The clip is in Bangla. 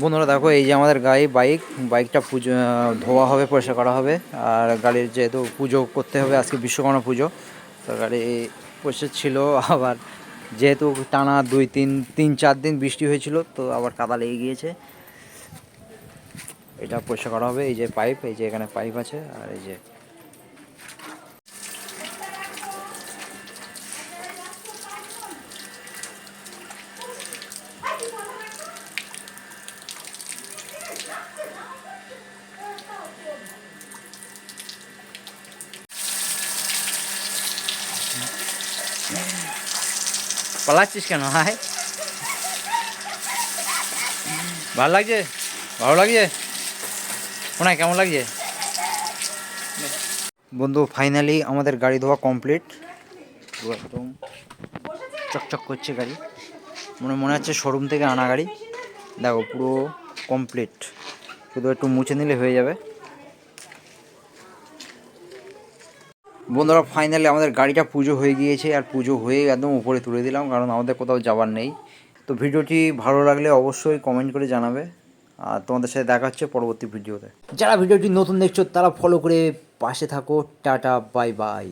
বন্ধুরা দেখো, এই যে আমাদের গাড়ি, বাইক, বাইকটা পুজো ধোয়া হবে, পরিষ্কার করা হবে। আর গাড়ির যেহেতু পুজো করতে হবে, আজকে বিশ্বকর্মা পুজো, তো গাড়ি পরিষ্কার ছিল, আবার যেহেতু টানা দুই, তিন তিন, চার দিন বৃষ্টি হয়েছিল, তো আবার কাদা লেগে গিয়েছে। এটা পরিষ্কার করা হবে, এই যে পাইপ, এই যে এখানে পাইপ আছে, আর এই যে পালাচ্ছিস কেন? হাই ভালো লাগছে? ভালো লাগছে? শোনায় কেমন লাগছে? বন্ধু ফাইনালি আমাদের গাড়ি ধোয়া কমপ্লিট একদম চকচক করছে গাড়ি। মনে মনে হচ্ছে শোরুম থেকে আনা গাড়ি। দেখো পুরো কমপ্লিট শুধু একটু মুছে নিলে হয়ে যাবে। বন্ধুরা ফাইনালি আমাদের গাড়িটা পুজো হয়ে গিয়েছে আর পুজো হয়ে একদম উপরে তুলে দিলাম, কারণ আমাদের কোথাও যাওয়ার নেই। তো ভিডিওটি ভালো লাগলে অবশ্যই কমেন্ট করে জানাবে। আর তোমাদের সাথে দেখা হচ্ছে পরবর্তী ভিডিওতে। যারা ভিডিওটি নতুন দেখছ, তারা ফলো করে পাশে থাকো। Tata bye bye